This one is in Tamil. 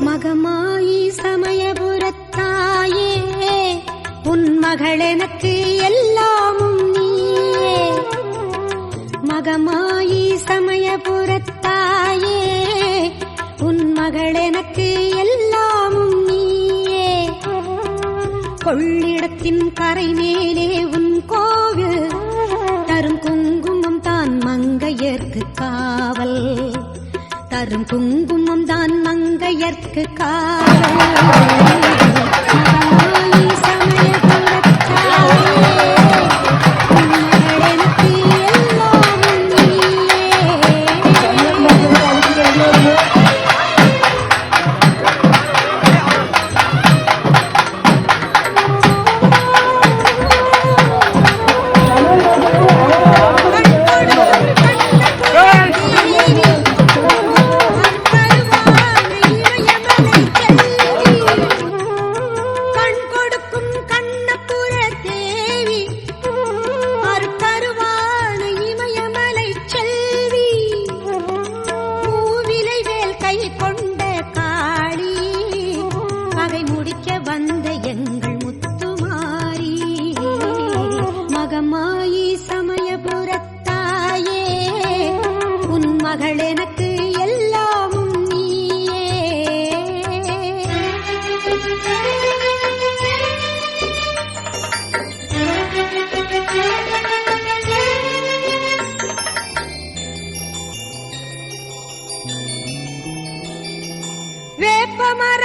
மகமாயி சமயபுரத்தாயே உன் மகள் எனக்கு எல்லாமும் நீயே. மகமாயி சமயபுரத்தாயே உன் மகள் எனக்கு எல்லாமும் நீயே. கொள்ளிடத்தின் கரை மேலே உன் கோவில் மங்கையர்க்கு காவல். தரும் குங்குமம் தான் மங்கையர்க்கு காவல். amar